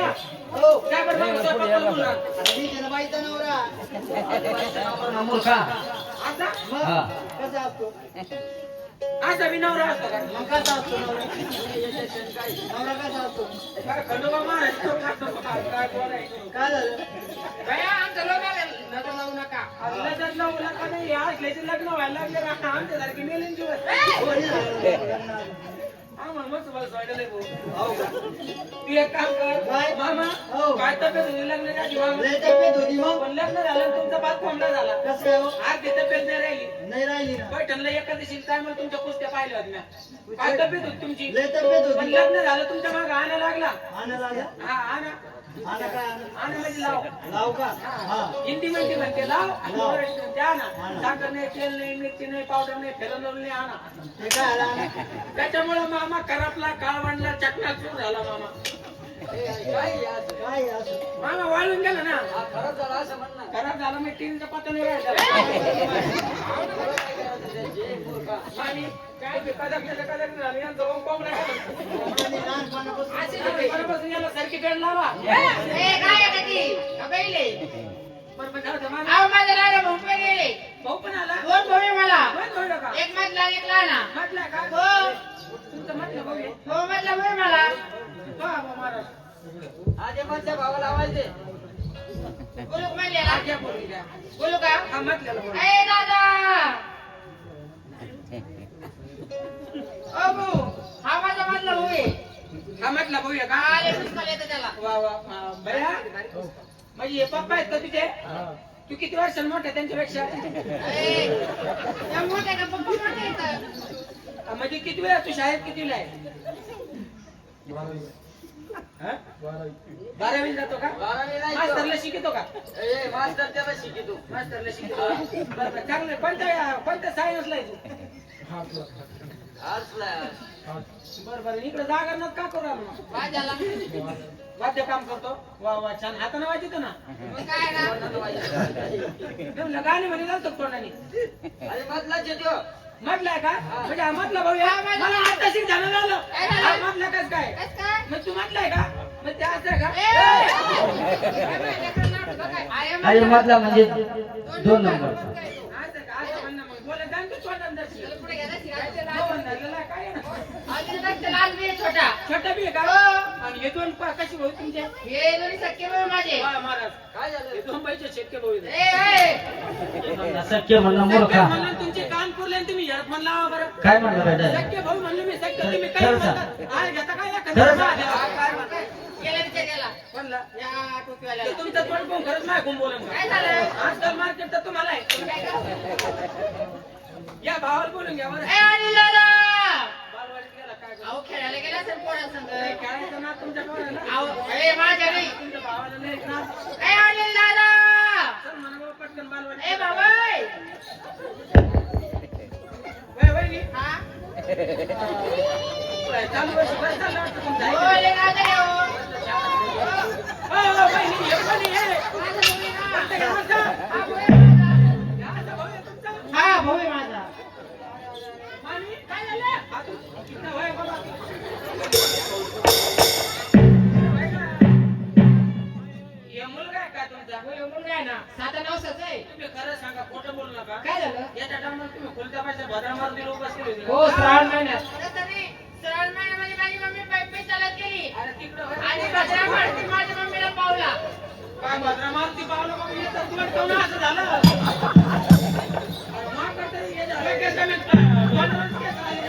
हो? आता मी नवरा. हा. कसा असतो? असा नवरा असतो का? मग कसा असतो नवरा? नवरा कसा असतो? काय खंडोबा महाराज तो खातो. काय काय बोलायचं? काय नका लावू नका. लग्न लावू नका नाही. असल्याचे लग्न व्हायला लागले. का आमच्यासारखी मेलीन सोडायला नाही भाऊ. हो का? तू एक काम कर काय? मामा हो. काय तब्येत होती लग्नाची मामा? लय तब्येत होती मग? पण लग्न झालं आणि तुमचा कोंबडा झाला. कसं काय हो? आज ती तब्येत नाही राहिली. नाही राहिली ना. पैठणला एखादी टायमाला तुमच्या कुस्त्या पाहिल्या होत्या. काय तब्येत होती तुमची? लय तब्येत पण होती लग्न झालं तुमच्या मागे आणा लागला. आणायला आल्या? हा आणा. लाव लाव का हा हिंदी मध्ये म्हणते लाव आणि. साखर नाही तेल नाही मिरची नाही पावडर नाही फेरंदोल नाही आणा? त्याच्यामुळे मामा करपला काळवणला चकना सुरू झाला मामा मामा वाळून गेला ना खराब झाला असं म्हणणं खराब झाला मी टीनचा पत्ता नाही राहिला काय कदक झालं यांचं ओम कोंबडा गेला. पेड लावा ए, काय आहे कधी? का पहिले? बरोबर जाऊ दे, मामा. अहो, माझे लहान भाऊ पण गेले. भाऊ पण आला दोन भाऊ आहे मला. एक मधला एक लहाना. म्हटलं का हो. तुमचं भाऊ. हो, मधला भाऊ मला. हा आधी माझ्या भावाला आवाज दे बोलू का. बोलू दादा. भाऊ आहे का. वा वा म्हणजे हे पप्पा आहेत का तुझे? तू किती वर्षांनी मोठे आहे त्यांच्यापेक्षा? ए, त्या मोठ्या का पप्पा मोठे आहेत? हा, म्हणजे किती वेळा तू शाळेत कितीला आहे? हा? बारावी जातो का? मास्तरला शिकतो का? मास्तर त्याला शिकितो मास्तरला शिकतो बरं, बरं, चांगलं कोणत्या कोणत्या सायन्सला आहे तू? बरं इकडे का करू. वाद्य काम करतो. वा वा छान. हाताने वाजतो ना? मग काय ना? तुम्ही गाणे म्हणे घालतो तोंडाने. अरे मधलाच येतो म्हटलंय का? म्हणजे हा म्हटलं भाऊ. मला आता शिक झालं झालं? हा, म्हटलं कस काय? मग तू म्हटलंय का? मग ते असं आहे का? अरे मधला. मधला म्हणजे दोन दोन नंबर. छोटा छोटा बी आहे का हो. आणि हे दोन पा- कशी भाऊ तुमचे हे दोन्ही सख्खे भाऊ माझे वा, महाराज काय झालं हे दोन बाईचे शेतके भाऊ आहेत. ए, ए! सख्य म्हणणं सख्खे मूर्खा म्हणलं तुमचे कान पुरले आणि तुम्ही हेडफोन लावा बरं काय म्हणलं बेटा सख्खे भाऊ म्हणले मी सख्खे तुम्ही काय खरं सांग. घेता काय एखादं? खरं सांग. हा, काय म्हणताय? गेला विचार गेला म्हणलं या टोपीवाल्याला. ते तुमचं तोंड पाहून खरंच नाही कोण बोलून काय झालं? आजकाल मार्केट तर तुम्हाला आहे काय? या भावाला बोलून घ्या बरं! बालवाडीत गेला काय करू? नाही, खेळायचं ना तुमच्या. तुमच्या भावाला नाही! चल म्हणा बाबा पटकन बालवाडीत ए, बाबाई! वय, वय, नी. हा? वय, चालू वर्षी बरं चाललं वाटतं तुमचं. आहे, हे हे? सात आहे. तुम्ही खरं सांगा खोटं बोलू नका काय झालं? याच्या टायमाला तुम्ही होती. हो, श्रावण महिन्यात. खरं तरी श्रावण महिन्यामध्ये माझी मम्मी पायी पायी चालत गेली अरे तिकडं वय. आणि भद्रा मारुती माझ्या मम्मीला पावला काय भद्रा मारुती पावलं मग मी तर तुला ठेवणं असं झालं अरे मा करता हे झालं केस आम्ही, अं, दोन केस आले.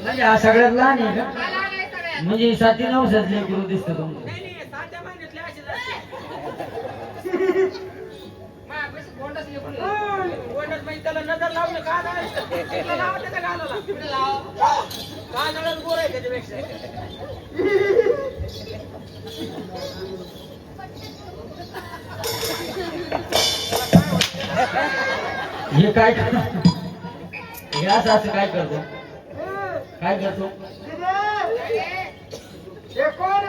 म्हणजे हा सगळ्यात लहान आहे का मला सगळ्यात म्हणजे साती नवसातले गुरु दिसतो तुमचं नाही नाही सातच्या महिन्यातले असे जाते. हो, त्याला नजर लावलं का लावायचं? का गालाला? लाव. गालालाच गोर आहे त्याच्यापेक्षा. हे काय करतो हे असं असं काय करतो? काय करतो? हे कोण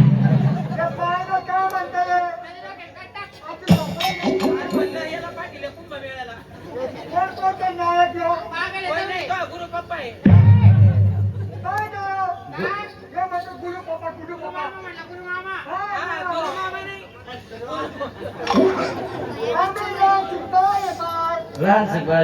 Lan sebalik.